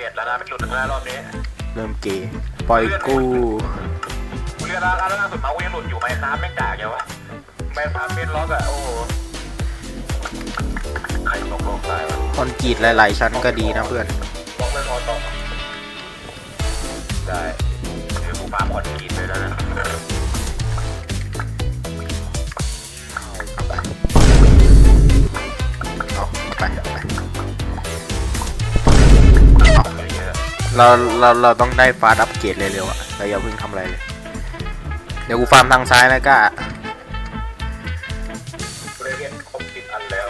เอ็ดแล้วนะเป็นหลุดแล้วรอบนี้เริ่มเกย์ปล่อยกูกูเรียกแล้วล่าสุดมากูยังหลุดอยู่ไหมน้ำแม่งกากเยอะวะแม่งน้ำเป็นล็อกอะโอ้โหใครตกโลกได้วะคอนกรีตหลายๆชั้นก็ดีนะเพื่อนล็อกไม่พอตกได้คือกูฟาร์มคอนกรีตเลยแล้วนะ เราเราเราต้องได้ฟาสต์อัปเกรดเร็วๆอะเราอย่าเพิ่งทำอะไรเลย เดี๋ยวกูฟาร์มทางซ้ายนะก้ากูได้เรียนครบสิบอันแล้ว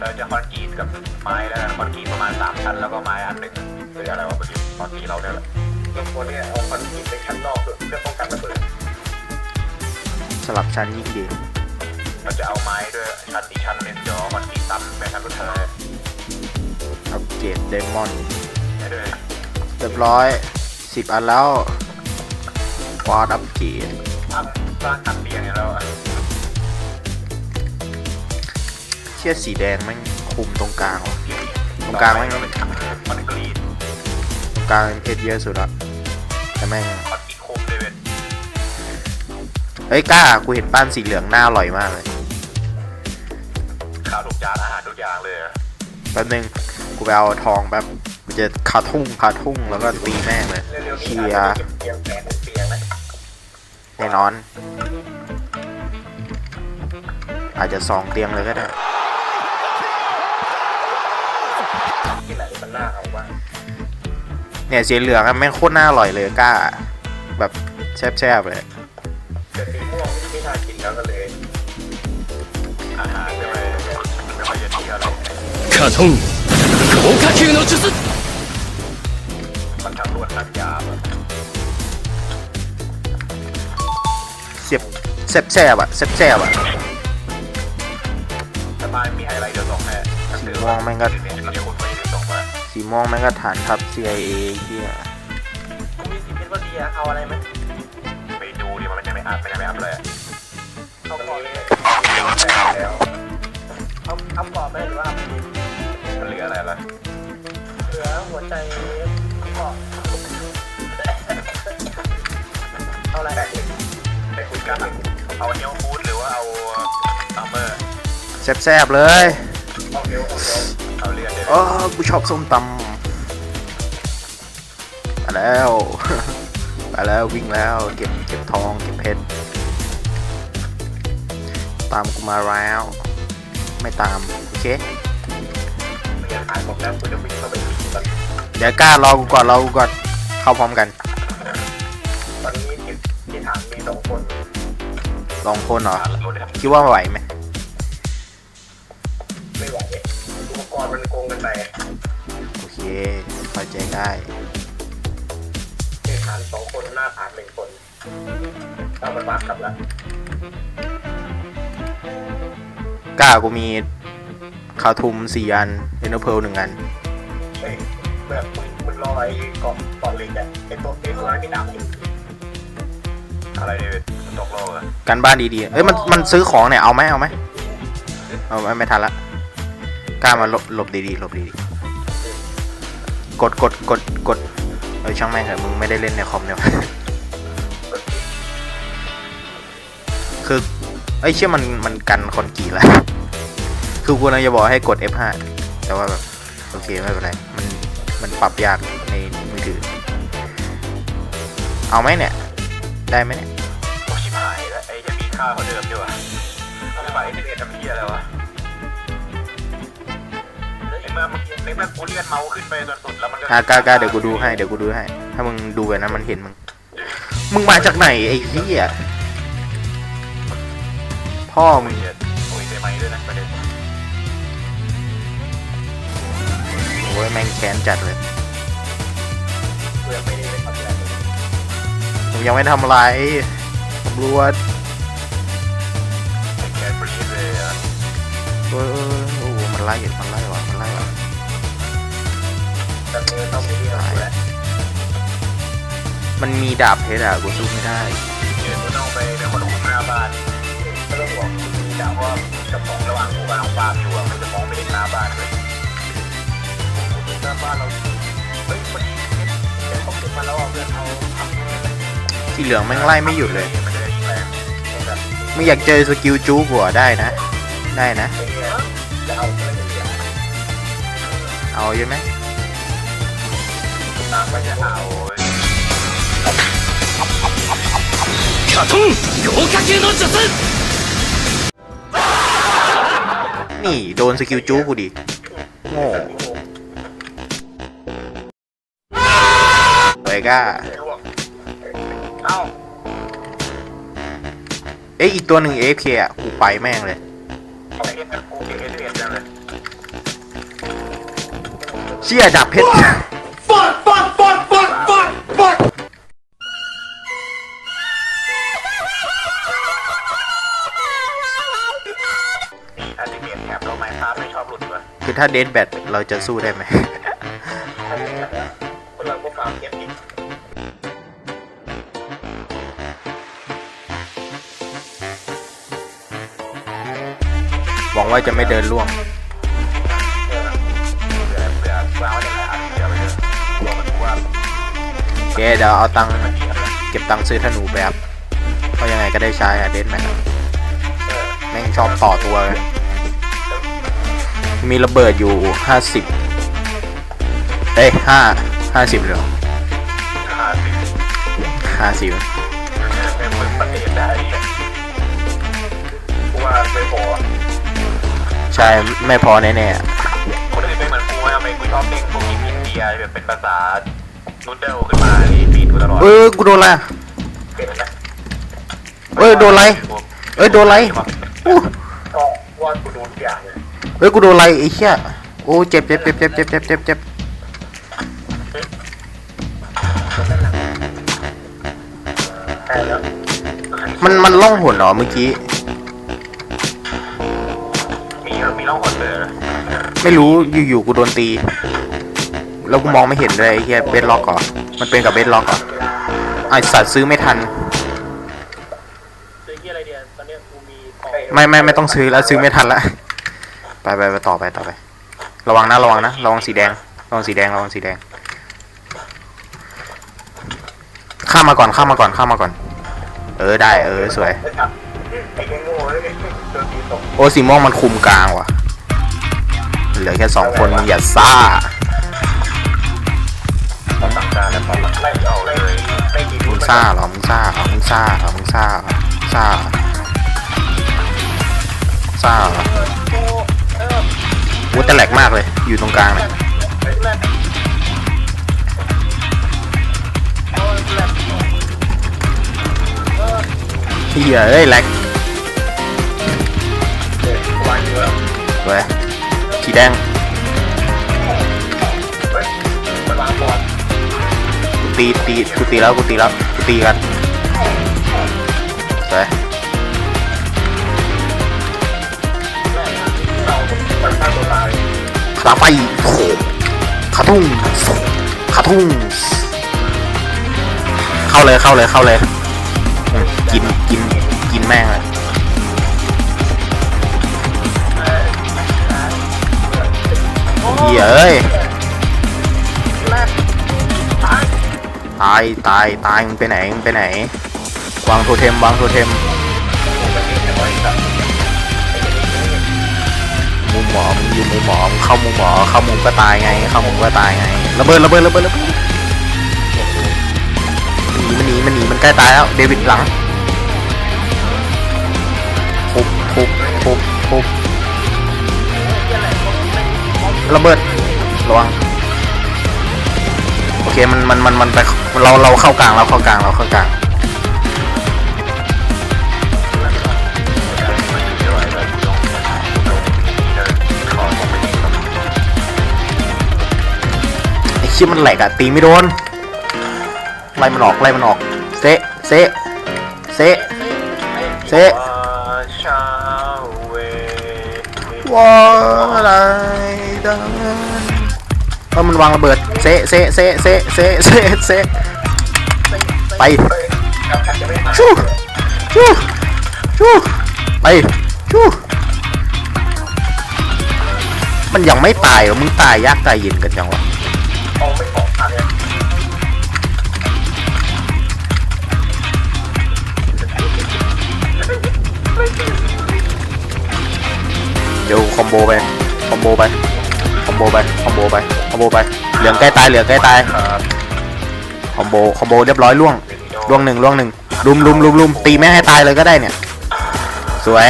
เราจะคอนกรีตกับไม้แล้วกันคอนกรีตประมาณสามชั้นแล้วก็ไม้อันหนึ่งหรืออะไรวะเมื่อกี้คอนกรีตเราเนี่ยแหละแล้วคนเนี่ยเอาคอนกรีตไปชั้นนอกเพื่อเพื่อป้องกันระเบิดสลับชั้นยิ่งดีเราจะเอาไม้ด้วยชั้นอีกชั้นหนึ่งเดี๋ยวเอาคอนกรีตต่ำไปชั้นสุดท้ายอัปเกรดเดมอนให้ด้วย เรียบร้อยสิบอันแล้วฟาสต์อัปเกรดตั้งสร้างทันเตียงเนี่ยแล้วอะเชี่ยสีแดงแม่งคุมตรงกลางว่ะตรงกลางแม่งเป็นคอนกรีตตรงกลางเป็นเพชรเยอะสุดละแต่แม่งคอนกรีตคุมเลยเป็นเฮ้ยกล้ากูเห็นป้านสีเหลืองน่าอร่อยมากเลยข้าวทุกจานอาหารทุกอย่างเลยอะแป๊บนึงกูไปเอาทองแป๊บกู จะขาทุ่งขาทุ่งแล้วก็ตีแม่งเลยเชียร์แน่นอน อาจจะสองเตียงเลยก็ได้เนี่ยเสียเหลืองอแม่งโคตรน่าอร่อยเลยกล้า แบบแช่บแซ่บเลยแต่สีม่วงไม่ทานกินแล้วก็เลยอาหารไม่ไม่ค่ยจะดีอะไรคาทูโคคาคิวโนจุสึ งรวดทั้งยาวอะเสียบแซ่บๆอะแซ่บๆอะแต่บ้านมีไฮไลท์เดี๋ยวส่งให้สีม่วงแม่งก็เดี๋ยวเราจะคนไปเดี๋ยวส่งมาสีม่วงแม่งก็ฐานทัพ CIA เฮียมีสิบเป็นว่าดีอะเอาอะไรไหมไปดูดิมันยังไม่อัพมันยังไม่อัพเลยอะเอามันก่อนมีแล้วเอาเอากรอบไหมหรือว่ามันเหลืออะไรล่ะเหลือหัวใจ อาอะไรแต่ไปคุยกันอะเอาเนลฟูดหรือว่าเอาซัมเมอร์แซ่บๆเลยเอาเนลเอาเรียนเลยเออกูชอบส้มตำมาแล้วไปแล้ววิ่งแล้วเก็บเก็บทองเก็บเพชรตามกูมาแล้ว ไม่ตามโอเคเรียนขายหมดแล้วกูจะวิ่งเข้าไปที่ตอนเดี๋ยวกล้ารอกูก่อนรอกูก่อนเข้าพร้อมกัน ฐานมีสองคนลองคนเหรอฐานเราเนี่ยคิดว่าไหวไหมไม่ไหวอุปกรณ์มันโกงกันไปโอเคเข้าใจได้ที่ฐานสองคนหน้าฐานหนึ่งคนเอามันวัดกลับแล้วกล้ากูมีคาทุมสี่อันเอนเตอร์เพลหนึ่งอันเฮ้ยแบบมึงมึงรอไอ้เกาะเกาะเหล็กอะไอ้ตัวไอ้ตัวนั้นที่ดำอยู่ อะไรเนี่ยตกโลกอะกันบ้านดีๆเอ้ยมันมันซื้อของเนี่ยเอาไหมเอาไหมเอาไม่ไม่ทันละกล้ามาหลบหลบดีๆหลบดีๆกดกดกดกดเออช่างแม่งเถอะมึงไม่ได้เล่นในคอมเนี่ยคือไอ้ยเชื่อมันมันกันคอนกรีตแล้วคือกูนะจะบอกให้กด F5 แต่ว่าแบบโอเคไม่เป็นไรมันมันปรับยากในมือถือ เอาไหมเนี่ย ได้ไหมเนี่ยโอ้ชิบหายแล้วไอ้จะมีค่าเขาเดิมด้วยวะอะไรไปไอ้เด็กทำเพี้ยอะไรวะไอ้เมื่อเมื่อกี้ในเมื่อกูเลื่อนเมาส์ขึ้นไปจนสุดแล้วมันก็อะกล้ากล้าเดี๋ยวกูดูให้เดี๋ยวกูดูให้ ถ้ามึงดูแบบนั้นมันเห็นมึง มึงมาจากไหนไอ้เหี้ยพ่อมึงเหี้ยโอ้ยได้ไหมด้วยนะประเด็นโอ้ยแม่งแค้นจัดเลยกูยังไม่ได้เลยครับที่ไหนเลยผม ยังไม่ทำอะไรตำรวจไอ้แคทบรีเลยอะเออเออโอ้โหมันไล่มันไล่ว่ะมันไล่ว่ะแต่เนื้อต้องมีเรื่องกูแหละมันมีดาบเพชรอะกูสู้ไม่ได้เดี๋ยวกูต้องไปเป็นคนคุมหน้าบ้านไม่ต้องห่วงแต่ว่าจะมองระหว่างกูกำลังฟาร์มอยู่อะมันจะมองไปเห็ ที่เหลืองแม่งไล่ไม่หยุดเลยไม่อยากเจอสกิลจู๊กัวได้นะ ได้นะ เอาใช่ไหมนี่โดนสกิลจู๊กูดิโง่ไอ้ก้า เอ้าเอ้ยอีกตัวหนึ่ง AFK อะกูไปแม่งเลยเอาเอสกูเอสเอสจังเลยเชี่ยดับเพชรมีอันติเมตแถบเราไม้พาไม่ชอบหลุดเลยคือถ้าเดนแบทเราจะสู้ได้ไหม งว่าจะไม่เดินล่วงเกลัวมันว่าโอเคเดี๋ยวเอาตังค์เก็บตังค์ซื้อธนูไปครับเพราะยังไงก็ได้ใช้อะเดนแมทเออแม่งชอบต่อตัวกันมีระเบิดอยู่ห้าสิบเอ้ยห้าห้าสิบเลยห้าสิบ ใช่ไม่พอแน่ๆอะคนอื่นไม่เหมือนกูทำไมกูชอบเล่นพวกอินเดียแบบเป็นภาษานูดเดิลขึ้นมานี่ฟีดกูตลอดเอ้ยกูโดนอะไรอะเป็นนะเอ้ยโดนอะไรเอ้ยโดนอะไร อู้ก็ว่ากูโดนทุกอย่างเลยเอ้ยกูโดนอะไรไอ้เหี้ยโอ้เจ็บเจ็บเจ็บเจ็บเจ็บเจ็บเจ็บเจ็บใช่แล้วมันมันล่องหนเหรอเมื่อกี้ ไม่รู้อยู่ๆกูโดนตี แล้วกูมองไม่เห็นเลยไอ้เหี้ยเบสล็อกเหรอมันเป็นกับเบสล็อกเหรอไอสัตว์ซื้อไม่ทัน ซื้อที่อะไรเดียวตอนเนี้ยกูมีของไม่ไม่ไม่ต้องซื้อแล้วซื้อไม่ทันละไปไปไปต่อไปต่อไป ระวังนะระวังนะระวังสีแดงระวังสีแดงระวังสีแดงข้ามมาก่อนข้ามมาก่อนข้ามมาก่อน เออได้ เออสวย ไอ้แกโง่เลยโดนตีตกโอ้สีม่วงมันคุมกลางว่ะ เหลือแค่สองคนมึงอย่าซ่านี่ไม่กี่มึงซ่าเหรอมึงซ่าเหรอมึงซ่าเหรอมึงซ่าเหรอซ่าซ่าเหรอโอ้เออโอ้แต่แหลกมากเลย อยู่ตรงกลางเนี่ยแรกโอ้ยแรกเออเฮียเอ้ยแหลกวางอยู่แล้วสวย สีแดงกูตีตีกูตีแล้วกูตีแล้วกูตีกันสวยเรามันฆ่าตัวตายขาไฟโถขาทุ่งขาทุ่งเข้าเลยเข้าเลยเข้าเลย กินกินกินแม่งเลย เฮียเอ้ยแรกตายตายตายมึงไปไหนมึงไปไหน วางโทเทมวางโทเทมมุมหมอมึงอยู่มุมหมอมึงเข้ามุมหมอเข้ามุมก็ตายไง เข้ามุมก็ตายไงระเบิดระเบิดระเบิดระเบิดมันหนีมันหนีมันหนีมันใกล้ตายแล้วเดวิดหลังทุบทุบทุบทุบ ระเบิดระวังโอเคมันมันมันมันไปเราเราเข้ากลางเราเข้ากลางเราเข้ากลางไอ้เชี่ยมันแหลกอะตีไม่โดนไล่มันออกไล่มันออกเซะเซะเซะเซะวว่าอะไร กันเพราะมันวางระเบิดเซเซเซเซเซเซเซไปชูชูชูไปชูมันยังไม่ตายหรอมึงตายยากตายเย็นกันจังวะเดี๋ยวคอมโบไป คอมโบไป มโบไปคอมโบไปคอมโบไปเหลืองใกล้ตายเหลืองใกล้ตายครับคอมโบคอมโบเรียบร้อยล่วงล่วงหนึ่งล่วงหนึ่งลุมลุมลุมลุมตีแม่งให้ตายเลยก็ได้เนี่ย สวย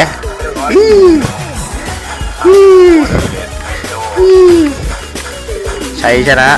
อี้อี้อี้ชัยชนะ